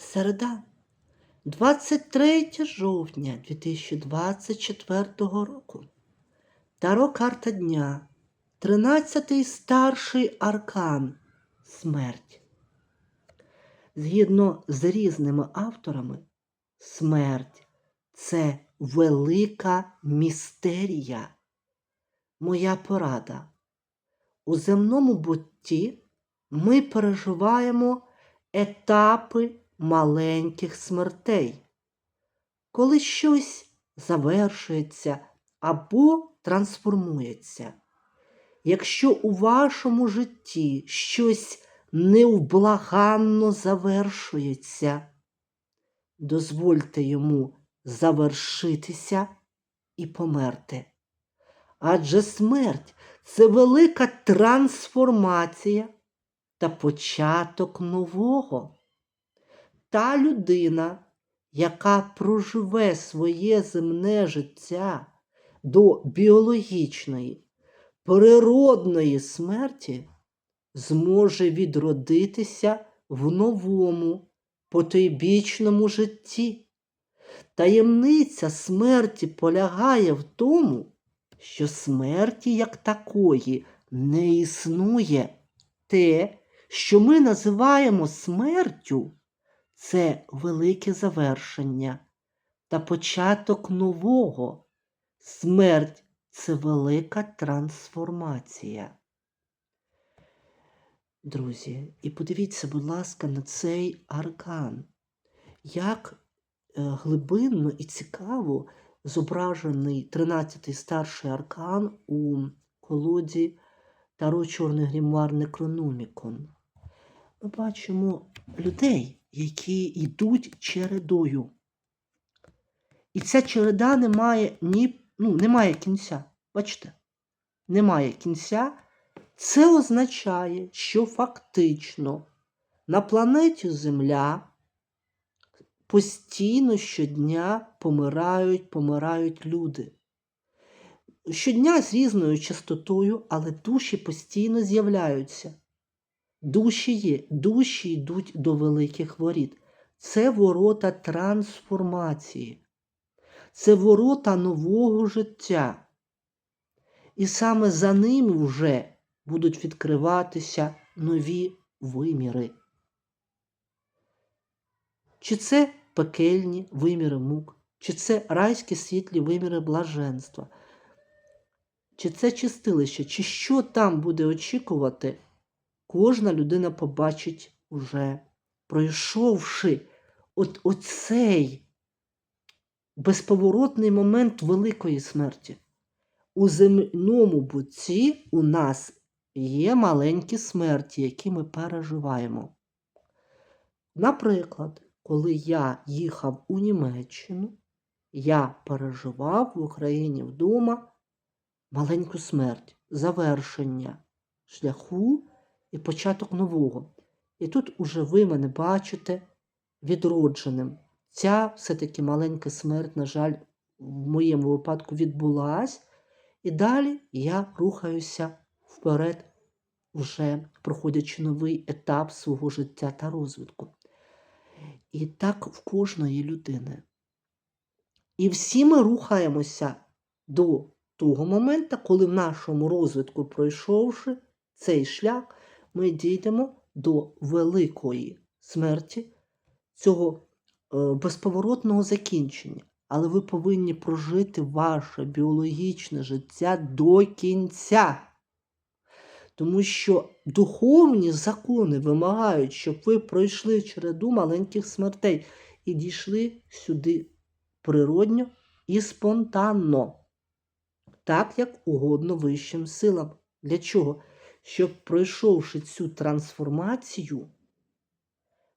Середа, 23 жовтня 2024 року. Таро карта дня. 13 старший аркан. Смерть. Згідно з різними авторами, смерть це велика містерія. Моя порада. У земному бутті ми переживаємо етапи маленьких смертей, коли щось завершується або трансформується. Якщо у вашому житті щось невблаганно завершується, дозвольте йому завершитися і померти. Адже смерть це велика трансформація та початок нового. Та людина, яка проживе своє земне життя до біологічної, природної смерті, зможе відродитися в новому, потойбічному житті. Таємниця смерті полягає в тому, що смерті як такої не існує. Те, що ми називаємо смертю, це велике завершення та початок нового. Смерть це велика трансформація. Друзі, і подивіться, будь ласка, на цей аркан. Як е, глибинно і цікаво зображений 13-й старший аркан у колоді Таро Чорний грімуар Некрономікон. Ми бачимо людей, які йдуть чередою. І ця череда не має ні, ну, немає кінця. Бачите? Немає кінця. Це означає, що фактично на планеті Земля постійно щодня помирають, помирають люди. Щодня з різною частотою, але душі постійно з'являються. Душі є, душі йдуть до великих воріт. Це ворота трансформації, це ворота нового життя. І саме за ними вже будуть відкриватися нові виміри. Чи це пекельні виміри мук, чи це райські світлі виміри блаженства, чи це чистилище, чи що там буде очікувати, кожна людина побачить уже, пройшовши от оцей безповоротний момент великої смерті. У земному бутті у нас є маленькі смерті, які ми переживаємо. Наприклад, коли я їхав у Німеччину, я переживав в Україні вдома маленьку смерть, завершення шляху і початок нового. І тут уже ви мене бачите відродженим. Ця все-таки маленька смерть, на жаль, в моєму випадку відбулась. І далі я рухаюся вперед, вже проходячи новий етап свого життя та розвитку. І так в кожної людини. І всі ми рухаємося до того моменту, коли в нашому розвитку, пройшовши цей шлях, ми дійдемо до великої смерті, цього е, безповоротного закінчення. Але ви повинні прожити ваше біологічне життя до кінця. Тому що духовні закони вимагають, щоб ви пройшли череду маленьких смертей і дійшли сюди природньо і спонтанно, так як угодно вищим силам. Для чого? Щоб, пройшовши цю трансформацію,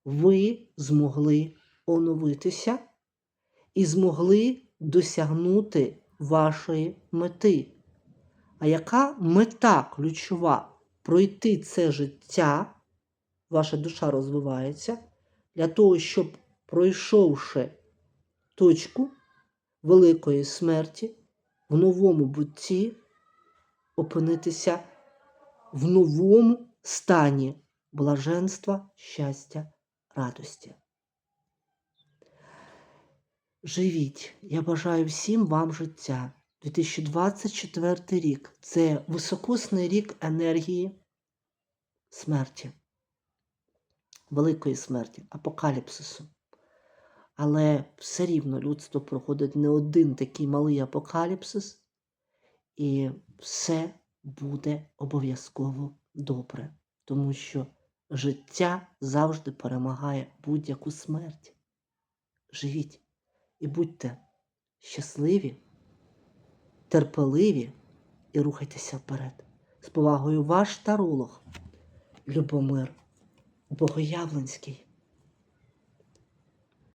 ви змогли оновитися і змогли досягнути вашої мети. А яка мета ключова? Пройти це життя, ваша душа розвивається, для того, щоб, пройшовши точку великої смерті, в новому бутті опинитися в новому стані блаженства, щастя, радості. Живіть. Я бажаю всім вам життя. 2024 рік це високосний рік енергії смерті, великої смерті, апокаліпсису. Але все рівно людство проходить не один такий малий апокаліпсис, і все буде обов'язково добре, тому що життя завжди перемагає будь-яку смерть. Живіть і будьте щасливі, терпеливі і рухайтеся вперед. З повагою ваш таролог Любомир Богоявленський.